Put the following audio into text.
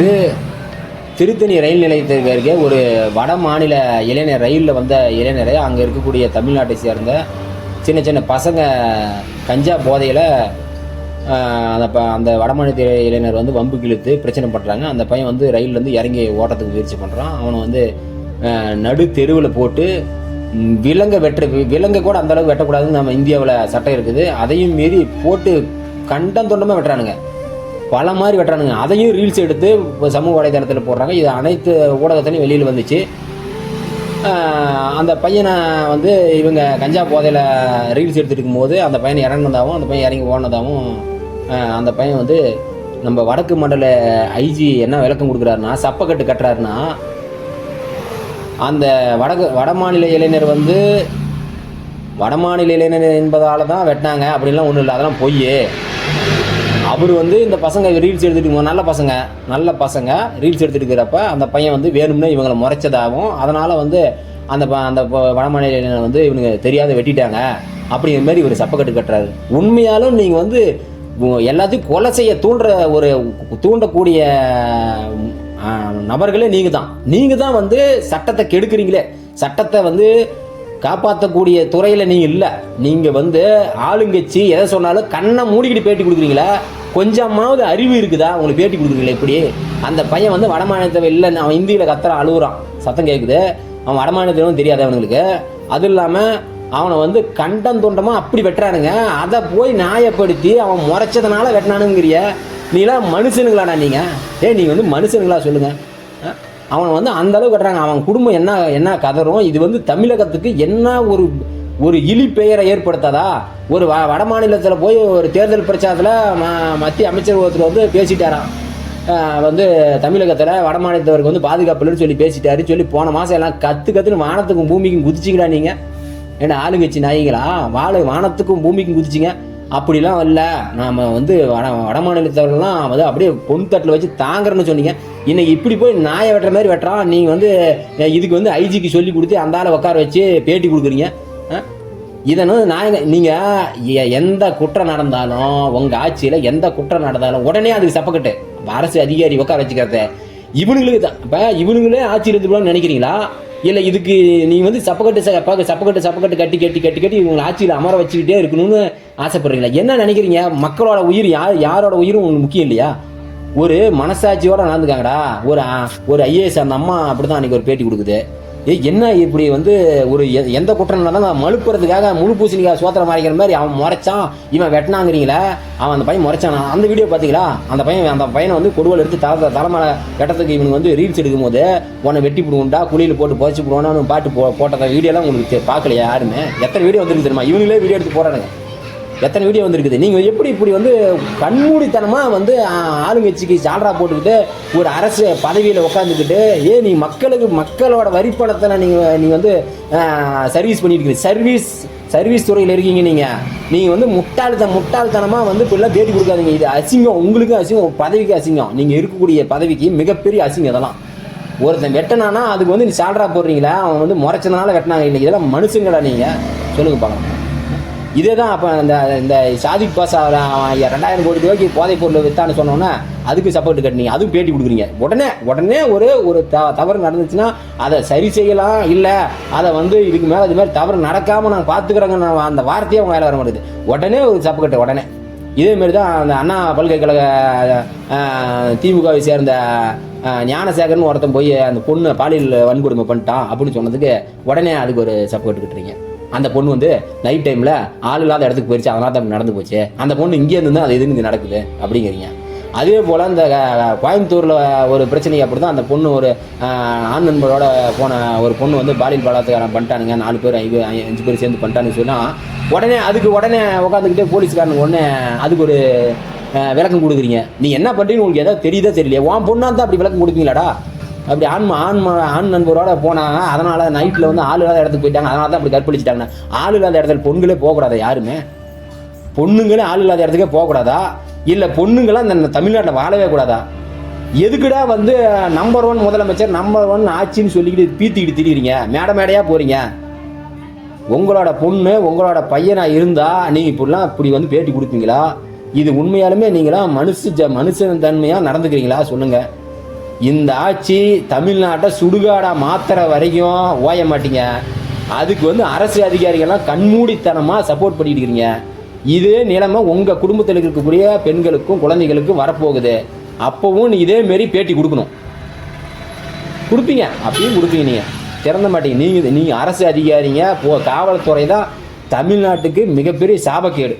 இது திருத்தணி ரயில் நிலையத்திற்கு அருகே ஒரு வட மாநில இளைஞர் ரயிலில் வந்த இளைஞரை அங்கே இருக்கக்கூடிய தமிழ்நாட்டை சேர்ந்த சின்ன சின்ன பசங்க கஞ்சா போதையில் அந்த ப அந்த வடமாநில இளைஞர் வந்து வம்பு கிழித்து பிரச்சனை பண்ணுறாங்க அந்த பையன் வந்து ரயிலேருந்து இறங்கி ஓட்டத்துக்கு முயற்சி பண்ணுறான் அவனை வந்து நடு தெருவில் போட்டு விலங்கை வெட்டுற விலங்கை கூட அந்த அளவுக்கு வெட்டக்கூடாதுன்னு நம்ம இந்தியாவில் சட்டம் இருக்குது. அதையும் மீறி போட்டு கண்டம் தொண்டமாக வெட்டுறானுங்க. பல மாதிரி வெட்டுறானுங்க. அதையும் ரீல்ஸ் எடுத்து சமூக வலைதளத்தில் போடுறாங்க. இது அனைத்து ஊடகத்திலையும் வெளியில் வந்துச்சு. அந்த பையனை வந்து இவங்க கஞ்சா போதையில் ரீல்ஸ் எடுத்துட்டு இருக்கும்போது அந்த பையன் இறங்குனதாகவும் அந்த பையன் இறங்கி ஓடினதாகவும் அந்த பையன் வந்து நம்ம வடக்கு மண்டல ஐஜி என்ன விளக்கம் கொடுக்குறாருன்னா சப்பக்கட்டு கட்டுறாருன்னா அந்த வடக்கு வடமாநில இளைஞர் வந்து வடமாநில இளைஞர் என்பதால் தான் வெட்டினாங்க. அப்படின்லாம் ஒன்றும் இல்லை. அதெல்லாம் பொய் அவர் வந்து இந்த பசங்க ரீல்ஸ் எடுத்துட்டு நல்ல பசங்க நல்ல பசங்க ரீல்ஸ் எடுத்துகிட்டு இருக்கிறப்ப அந்த பையன் வந்து வேணும்னே இவங்களை முறைச்சதாகவும் அதனால் வந்து அந்த ப- அந்த ப- வடமாநில வந்து இவனுங்க தெரியாத வெட்டிட்டாங்க அப்படிங்கிற மாதிரி இவர் சப்பக்கட்டு கட்டுறாரு. உண்மையாலும் நீங்கள் வந்து எல்லாத்தையும் கொலை செய்ய தூண்டுற ஒரு தூண்டக்கூடிய நபர்களே நீங்கள் தான். நீங்கள் தான் வந்து சட்டத்தை கெடுக்குறீங்களே. சட்டத்தை வந்து காப்பாற்றக்கூடிய துறையில் நீங்கள் இல்லை. நீங்கள் வந்து ஆளுங்கட்சி எதை சொன்னாலும் கண்ணை மூடிக்கிட்டு பேட்டி கொடுக்குறீங்களா கொஞ்சமாவது அறிவு இருக்குதா? உங்களுக்கு பேட்டி கொடுக்குறீங்களே இப்படி? அந்த பையன் வந்து வடமாநிலத்தில் இல்லை அவன் இந்தியில் கத்துற அழுகுறான். சத்தம் கேட்குது அவன் வடமாநிலத்திலும் தெரியாது அவனுங்களுக்கு. அது இல்லாமல் அவனை வந்து கண்டம் துண்டமாக அப்படி வெட்டுறானுங்க. அதை போய் நியாயப்படுத்தி அவன் முறைச்சதுனால வெட்டினானுங்கிறிய. நீலாம் மனுஷனுங்களாடா நீங்கள் ஏ நீங்கள் வந்து மனுஷனுங்களா சொல்லுங்கள் அவனை வந்து அந்தளவு வெட்டுறாங்க. கட்டுறாங்க அவன் குடும்பம் என்ன என்ன கதறும் இது வந்து தமிழகத்துக்கு என்ன ஒரு ஒரு இழி பெயரை ஏற்படுத்தாதா? ஒரு வ வட மாநிலத்தில் போய் ஒரு தேர்தல் பிரச்சாரத்தில் ம மத்திய அமைச்சர் ஒருத்தர் வந்து பேசிட்டாராம். வந்து தமிழகத்தில் வட மாநிலத்தவருக்கு வந்து பாதுகாப்பு இல்லைன்னு சொல்லி பேசிட்டாரு. சொல்லி போன மாதம் எல்லாம் கற்று கற்றுன்னு வானத்துக்கும் பூமிக்கும் குதிச்சிங்களா நீங்கள் என்ன ஆளுங்கட்சி நாய்களா வாழ வானத்துக்கும் பூமிக்கும் குதிச்சிங்க. அப்படிலாம் இல்லை. நாம் வந்து வட வட மாநிலத்தவர்கள்லாம் வந்து அப்படியே பொன் தட்டில் வச்சு தாங்குறேன்னு சொன்னீங்க. இன்னைக்கு இப்படி போய் நாயை வெட்டுற மாதிரி வெட்டுறான். நீங்கள் வந்து இதுக்கு வந்து ஐஜிக்கு சொல்லி கொடுத்து அந்த ஆளை உட்கார வச்சு பேட்டி கொடுக்குறீங்க. ஆ? இதன் நான் நீங்கள் எந்த குற்றம் நடந்தாலும் உங்கள் ஆட்சியில் எந்த குற்றம் நடந்தாலும் உடனே அதுக்கு சப்பக்கட்டு. அரசு அதிகாரி உட்கார வச்சுக்கிறத. இவனுங்களுக்கு தான். இப்போ இவனுங்களே ஆட்சி இருந்துருவான்னு நினைக்கிறீங்களா? இல்லை இதுக்கு நீங்கள் வந்து சப்பக்கட்டு சப்பக்கட்டு சப்பக்கட்டு கட்டி கட்டி கட்டி கட்டி இவங்களை ஆட்சியில் அமர வச்சுக்கிட்டே இருக்கணும்னு ஆசைப்படுறீங்களா? என்ன நினைக்கிறீங்க? மக்களோட உயிர் யார் யாரோட உயிரும் உங்களுக்கு முக்கியம் இல்லையா? ஒரு மனசாட்சியோட நடந்துக்காங்கடா. ஒரு ஒரு ஐஏஎஸ் அந்த அம்மா அப்படி தான் அன்றைக்கி ஒரு பேட்டி கொடுக்குது. ஏ என்ன இப்படி வந்து ஒரு எ- எந்த குற்றம் நடந்தாலும் மழுப்புறதுக்காக முழு பூசணிக்காய் சோத்திரம் மாறிக்கிற மாதிரி அவன் முறைச்சான். இவன் வெட்டினாங்கிறீங்களே? அவன் அந்த பையன் முறைச்சான். அந்த வீடியோ பார்த்தீங்களா? அந்த பையன் அந்த பையனை வந்து கொடுவல் எடுத்து தலை தலைமலை வெட்டத்துக்கு இவனுக்கு வந்து ரீல்ஸ் எடுக்கும்போது உன்னை வெட்டி போடுவோம்டா குழியில் போட்டு புதைச்சி போடுவோன்னு பாட்டு போ போட்ட வீடியோலாம் உங்களுக்கு பார்க்கலையா யாருமே? எத்தனை வீடியோ வந்துருக்கு தெரியுமா? இவங்களே வீடியோ எடுத்து போடுறானுங்க. எத்தனை வீடியோ வந்திருக்குது? நீங்கள் எப்படி இப்படி வந்து கண்மூடித்தனமாக வந்து ஆளுங்கட்சிக்கு சால்ரா போட்டுக்கிட்டு ஒரு அரசு பதவியில் உட்காந்துக்கிட்டு ஏ நீ மக்களுக்கு மக்களோட வரிப்பணத்தை நீங்கள் நீ வந்து சர்வீஸ் பண்ணிட்டு சர்வீஸ் சர்வீஸ் துறையில் இருக்கீங்க நீங்கள் நீங்கள் வந்து முட்டாள்த முட்டாள்தனமாக வந்து இப்படிலாம் பேட்டி கொடுக்காதீங்க. இது அசிங்கம். உங்களுக்கும் அசிங்கம். பதவிக்கு அசிங்கம். நீங்கள் இருக்கக்கூடிய பதவிக்கு மிகப்பெரிய அசிங்கம் இதெல்லாம். ஒருத்தன் வெட்டினானா அதுக்கு வந்து நீ சால்ரா போடுறீங்களா அவன் வந்து முறைச்சதுனால வெட்டினாங்க. இல்லை இதெல்லாம் மனுஷங்களா நீங்கள் சொல்லுங்க பார்க்கலாம். இதே தான் அப்போ இந்த இந்த சாதிக் பாஸ் ரெண்டாயிரம் கோடி ரூபாய்க்கு போதைப் பொருள் வித்தான்னு சொன்னோன்னா அதுக்கு சப்போர்ட் கட்டினீங்க அதுவும் பேட்டி கொடுக்குறீங்க. உடனே உடனே ஒரு ஒரு த தவறு நடந்துச்சுன்னா அதை சரி செய்யலாம் இல்லை அதை வந்து இதுக்கு மேலே இது மாதிரி தவறு நடக்காமல் நாங்கள் பார்த்துக்கிறோங்க நான் அந்த வார்த்தையே அவங்க வேலை வர மாட்டேது உடனே ஒரு சப்பக்கட்டு உடனே. இதேமாரி தான் அந்த அண்ணா பல்கலைக்கழக திமுகவை சேர்ந்த ஞானசேகர்னு ஒருத்தன் போய் அந்த பொண்ணு பாலியல் வன்கொடுமை பண்ணிட்டான் அப்படின்னு சொன்னதுக்கு உடனே அதுக்கு ஒரு சப்போர்ட் கட்டுறீங்க. அந்த பொண்ணு வந்து நைட் டைமில் ஆள் இல்லாத இடத்துக்கு போயிடுச்சு அதனால தான் நடந்து போச்சு. அந்த பொண்ணு இங்கே இருந்து அது எதுன்னு இங்கே நடக்குது அப்படிங்கிறீங்க. அதே போல் இந்த கோயம்புத்தூரில் ஒரு பிரச்சனை அப்படி தான் அந்த பொண்ணு ஒரு ஆண் நண்பரோட போன ஒரு பொண்ணு வந்து பாலியல் பலாத்காரம் பண்ணிட்டானுங்க. நாலு பேர் ஐந்து அஞ்சு பேர் சேர்ந்து பண்ணிட்டான்னு சொன்னால் உடனே அதுக்கு உடனே உட்காந்துக்கிட்டே போலீஸ்காரனுக்கு உடனே அதுக்கு ஒரு விளக்கம் கொடுக்குறீங்க. நீ என்ன பண்ணுறீங்கன்னு உங்களுக்கு ஏதாவது தெரியுதா தெரியலையா? உன் பொண்ணா தான் அப்படி விளக்கம் கொடுப்பீங்களாடா? அப்படி ஆண் ஆன்மா ஆண் ஆண் நண்பரோட போனாங்க. அதனால் நைட்டில் வந்து ஆள் இல்லாத இடத்துக்கு போயிட்டாங்க. அதனால தான் அப்படி கற்பழிச்சிட்டாங்க. ஆள் இல்லாத இடத்துல பொண்ணுங்களே போகக்கூடாதா யாருமே? பொண்ணுங்களே ஆள் இல்லாத இடத்துக்கே போகக்கூடாதா? இல்லை பொண்ணுங்களாம் இந்த தமிழ்நாட்டில் வாழவே கூடாதா? எதுக்குடா வந்து நம்பர் ஒன் முதலமைச்சர் நம்பர் ஒன் ஆட்சின்னு சொல்லிக்கிட்டு பீத்திக்கிட்டு திரியிறீங்க? மேடை மேடையாக போகிறீங்க உங்களோட பொண்ணு உங்களோட பையனாக இருந்தால் நீங்கள் இப்படிலாம் இப்படி வந்து பேட்டி கொடுப்பீங்களா? இது உண்மையாலுமே நீங்களாம் மனுஷ ஜ மனுஷன் தன்மையாக நடந்துக்கிறீங்களா? சொல்லுங்கள் இந்த ஆட்சி தமிழ்நாட்டை சுடுகாடாக மாத்துற வரைக்கும் ஓய மாட்டீங்க. அதுக்கு வந்து அரசு அதிகாரிகள்லாம் கண்மூடித்தனமாக சப்போர்ட் பண்ணிட்டு இருக்கிறீங்க இதே நிலைமை உங்கள் குடும்பத்தில் இருக்கக்கூடிய பெண்களுக்கும் குழந்தைகளுக்கும் வரப்போகுது. அப்போவும் நீ இதேமாரி பேட்டி கொடுக்கணும். கொடுப்பீங்க. அப்பயும் கொடுப்பீங்க நீங்கள் திறந்த மாட்டீங்க. நீங்கள் நீங்கள் அரசு அதிகாரிங்க. போ காவல்துறை தான் தமிழ்நாட்டுக்கு மிகப்பெரிய சாபக்கேடு.